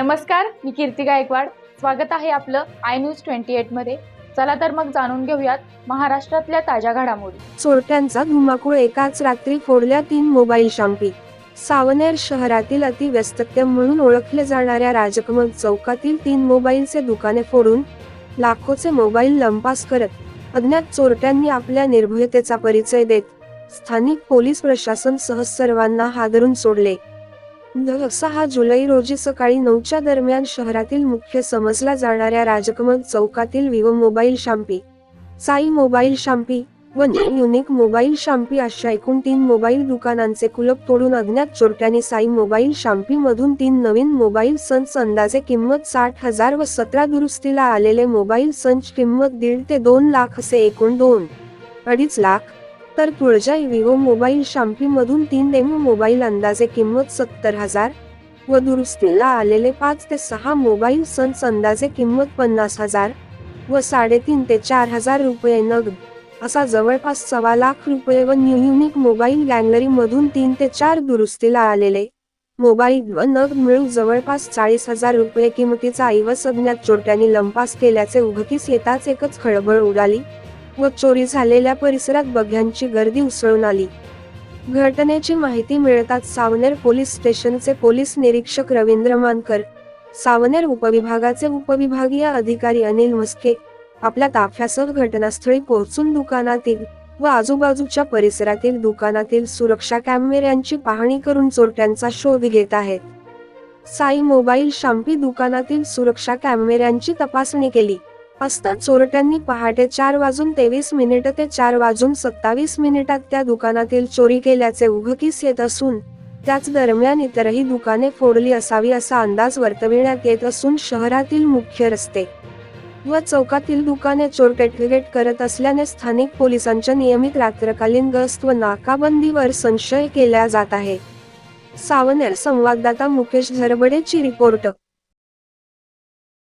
नमस्कार मी कीर्ती गायकवाड. स्वागत आहे आपलं आय न्यूज ट्वेंटी एटमध्ये. चला तर मग जाणून घेऊयात महाराष्ट्रातल्या ताज्या घडामोडी. चोरट्यांचा धुमाकूळ एकाच रात्री फोडल्या तीन मोबाईल शांपी सावनेर शहरातील अतिव्यस्तत्य म्हणून ओळखले जाणाऱ्या राजकमल चौकातील तीन मोबाईलचे दुकाने फोडून लाखोचे मोबाईल लंपास करत अज्ञात चोरट्यांनी आपल्या निर्भयतेचा परिचय देत स्थानिक पोलीस प्रशासन सह सर्वांना हादरून सोडले. सहा जुलै रोजी सकाळी नऊच्या दरम्यान शहरातील मुख्य समजला जाणाऱ्या राजकमल चौकातील Vivo mobile shoppe Sai mobile shoppe व युनिक मोबाईल शांपी अशा एकूण तीन मोबाईल दुकानांचे कुलप तोडून अज्ञात चोरट्यांनी साई मोबाईल शांपी मधून तीन नवीन मोबाईल सन्स अंदाजे किंमत साठ हजार व सतरा दुरुस्तीला आलेले मोबाईल संच किंमत दीड ते दोन लाख असे एकूण दोन अडीच लाख तर तुळजा विवो मोबाईल शाम्पीमधून तीन डेमो मोबाईल अंदाजे किंमत सत्तर हजार व दुरुस्तीला आलेले पाच ते सहा मोबाईल सन्स अंदाजे किंमत पन्नास हजार व साडेतीन ते चार हजार रुपये नगद. असा जवळपास सव्वा लाख रुपये व न्यू युनिक मोबाईल गँगलरीमधून तीन ते चार दुरुस्तीला आलेले मोबाईल व नग मिळून जवळपास चाळीस हजार रुपये किमतीचा ऐवज अज्ञात चोरट्यांनी लंपास केल्याचे उघडकीस येताच एकच खळबळ उडाली. व चोरी झालेल्या परिसरात बघ्यांची गर्दी उसळून आली. घटनेची माहिती मिळताच सावनेर पोलीस स्टेशनचे पोलीस निरीक्षक रवींद्र मानकर सावनेर उपविभागाचे उपविभागीय अधिकारी अनिल म्हस्के आपल्या ताफ्यासह घटनास्थळी पोहोचून दुकानातील व आजूबाजूच्या परिसरातील दुकानातील सुरक्षा कॅमेऱ्यांची पाहणी करून चोरट्यांचा शोध घेत आहेत. साई मोबाईल शांपी दुकानातील सुरक्षा कॅमेऱ्यांची तपासणी केली. असता चोरट्यांनी पहाटे चार वाजून तेवीस मिनिट ते चार वाजून सत्तावीस मिनिटात त्या दुकानातील चोरी केल्याचे उघकीस येत असून त्याच दरम्यान इतरही दुकाने फोडली असावी असा अंदाज वर्तविण्यात येत असून शहरातील मुख्य रस्ते व चौकातील दुकाने चोर टेटगेट करत असल्याने स्थानिक पोलिसांच्या नियमित रात्रकालीन गस्त व नाकाबंदीवर संशय केला जात आहे. सावनेर संवाददाता मुकेश झरबडेची रिपोर्ट